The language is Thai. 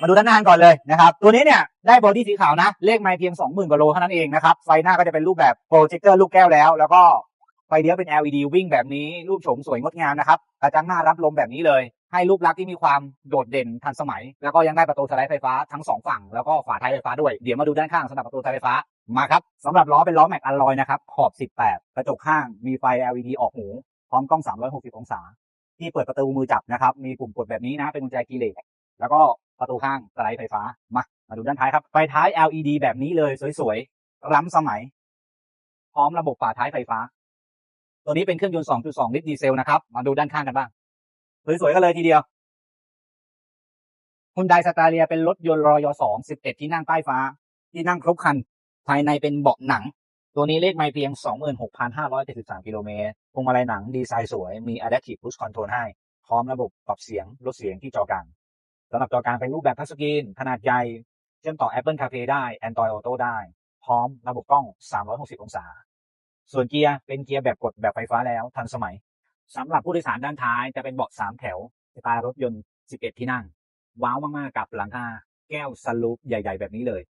มาดูด้านหน้าก่อนเลยนะครับ ตัวนี้เนี่ยได้บอดี้สีขาวนะ เลขไมล์เพียง 20,000กว่าโลเท่านั้นเองนะครับ ไฟหน้าก็จะเป็นรูปแบบโปรเจคเตอร์ลูกแก้วแล้ว แล้วก็ไฟเลี้ยวเป็น LED วิ่งแบบนี้ รูปโฉมสวยงดงามนะครับกระจังหน้ารับลมแบบนี้เลย ให้รูปลักษณ์ที่มีความโดดเด่นทันสมัย แล้วก็ยังได้ประตูสไลด์ไฟฟ้าทั้งสองฝั่ง แล้วก็ฝาท้ายไฟฟ้าด้วย เดี๋ยวมาดูด้านข้างสำหรับประตูท้ายไฟฟ้า มาครับสำหรับล้อเป็นล้อแม็กอลลอยนะครับ ขอบ 18 กระจกข้าง มีไฟ LED ออกหู พร้อมกล้อง 360 องศา ที่เปิดประตูมือจับนะครับ มีปุ่มกดแบบนี้นะ เป็นกุญแจคีเลสแล้วก็ ประตูข้างสไลด์ไฟฟ้ามามาดูด้านท้ายครับ ไฟท้าย LED แบบนี้เลยสวยๆ ล้ำสมัย พร้อมระบบฝาท้ายไฟฟ้า ตัวนี้เป็นเครื่องยนต์ 2.2 ลิตรดีเซลนะครับ มาดูด้านข้างกันบ้าง สวยๆกันเลยทีเดียวคุณไดสตาเรียเป็นรถยนต์รอยอ2 11ที่นั่งใต้ฟ้า ที่นั่งครบคัน ภายในเป็นเบาะหนัง ตัวนี้เลขไม่เพียง 26,573กิโลเมตรพวงมาลัยหนังดีไซน์สวย มี Adaptive Cruise Control ให้ พร้อมระบบปรับเสียงลดเสียงที่จอกลางำหรับจอกลางเป็นรูปแบบทัชสกรีนขนาดใหญ่ เชื่อมต่อ Apple CarPlay ได้ Android Auto ได้ พร้อมระบบกล้อง 360 องศา ส่วนเกียร์เป็นเกียร์แบบกดแบบไฟฟ้าแล้วทันสมัยสำหรับผู้โดยสารด้านท้ายจะเป็นเบาะ3แถวสไตล์รถยนต์ 11 ที่นั่ง ว้าวมากๆกับหลังคาแก้วสันลูปใหญ่ ๆ แบบนี้เลย